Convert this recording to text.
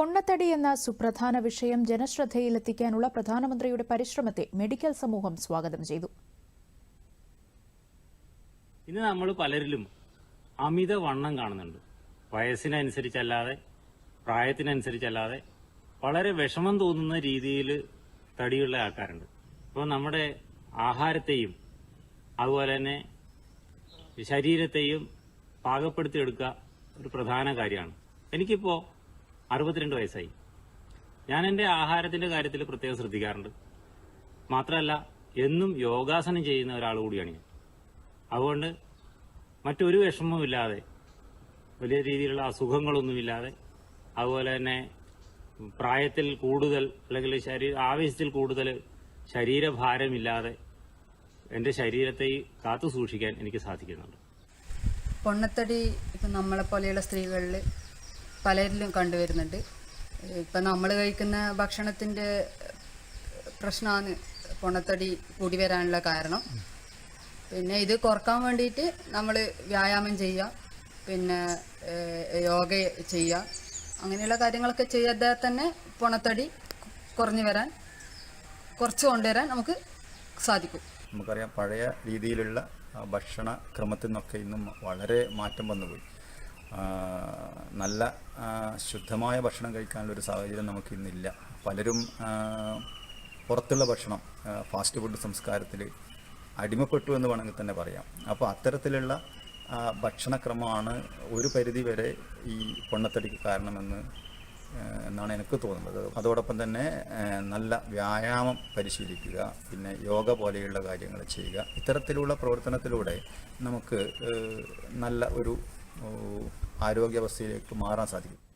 പൊണ്ണത്തടി എന്ന സുപ്രധാന വിഷയം ജനശ്രദ്ധയിലെത്തിക്കാനുള്ള പ്രധാനമന്ത്രിയുടെ പരിശ്രമത്തെ മെഡിക്കൽ സമൂഹം സ്വാഗതം ചെയ്തു. ഇന്ന് നമ്മൾ പലരിലും അമിത വണ്ണം കാണുന്നുണ്ട്. വയസ്സിനനുസരിച്ചല്ലാതെ പ്രായത്തിനനുസരിച്ചല്ലാതെ വളരെ വിഷമം തോന്നുന്ന രീതിയിൽ തടിയുള്ള ആൾക്കാരുണ്ട്. അപ്പോൾ നമ്മുടെ ആഹാരത്തെയും അതുപോലെ തന്നെ ശരീരത്തെയും പാകപ്പെടുത്തിയെടുക്കുക ഒരു പ്രധാന കാര്യമാണ്. എനിക്കിപ്പോൾ അറുപത്തിരണ്ട് വയസ്സായി. ഞാൻ എന്റെ ആഹാരത്തിന്റെ കാര്യത്തിൽ പ്രത്യേകം ശ്രദ്ധിക്കാറുണ്ട്. മാത്രമല്ല എന്നും യോഗാസനം ചെയ്യുന്ന ഒരാൾ കൂടിയാണ് ഞാൻ. അതുകൊണ്ട് മറ്റൊരു വിഷമവുമില്ലാതെ വലിയ രീതിയിലുള്ള അസുഖങ്ങളൊന്നുമില്ലാതെ അതുപോലെ തന്നെ പ്രായത്തിൽ കൂടുതൽ അല്ലെങ്കിൽ ശരീര ആവേശത്തിൽ കൂടുതൽ ശരീരഭാരമില്ലാതെ എന്റെ ശരീരത്തെ കാത്തു സൂക്ഷിക്കാൻ എനിക്ക് സാധിക്കുന്നുണ്ട്. പൊണ്ണത്തടി ഇപ്പം നമ്മളെ പോലെയുള്ള സ്ത്രീകളിൽ പലരിലും കണ്ടുവരുന്നുണ്ട്. ഇപ്പം നമ്മൾ കഴിക്കുന്ന ഭക്ഷണത്തിന്റെ പ്രശ്നമാണ് പൊണ്ണത്തടി കൂടി വരാനുള്ള കാരണം. പിന്നെ ഇത് കുറയ്ക്കാൻ വേണ്ടിയിട്ട് നമ്മൾ വ്യായാമം ചെയ്യുക പിന്നെ യോഗ ചെയ്യുക അങ്ങനെയുള്ള കാര്യങ്ങളൊക്കെ ചെയ്യാതെ തന്നെ പൊണത്തടി കുറഞ്ഞു വരാൻ കുറച്ച് കൊണ്ടുവരാൻ നമുക്ക് സാധിക്കും. നമുക്കറിയാം പഴയ രീതിയിലുള്ള ഭക്ഷണ ക്രമത്തിൽ നിന്നൊക്കെ ഇന്നും വളരെ മാറ്റം വന്നുപോയി. നല്ല ശുദ്ധമായ ഭക്ഷണം കഴിക്കാനുള്ള ഒരു സാഹചര്യം നമുക്ക് ഇന്നില്ല. പലരും പുറത്തുള്ള ഭക്ഷണം ഫാസ്റ്റ് ഫുഡ് സംസ്കാരത്തിൽ അടിമപ്പെട്ടു എന്ന് വേണമെങ്കിൽ തന്നെ പറയാം. അപ്പോൾ അത്തരത്തിലുള്ള ഭക്ഷണക്രമമാണ് ഒരു പരിധി വരെ ഈ പൊണ്ണത്തടിക്ക് കാരണമെന്ന് എന്നാണ് എനിക്ക് തോന്നുന്നത്. അതോടൊപ്പം തന്നെ നല്ല വ്യായാമം പരിശീലിക്കുക പിന്നെ യോഗ പോലെയുള്ള കാര്യങ്ങൾ ചെയ്യുക. ഇത്തരത്തിലുള്ള പ്രവർത്തനത്തിലൂടെ നമുക്ക് നല്ല ഒരു ആരോഗ്യാവസ്ഥയിലേക്ക് മാറാൻ സാധിക്കും.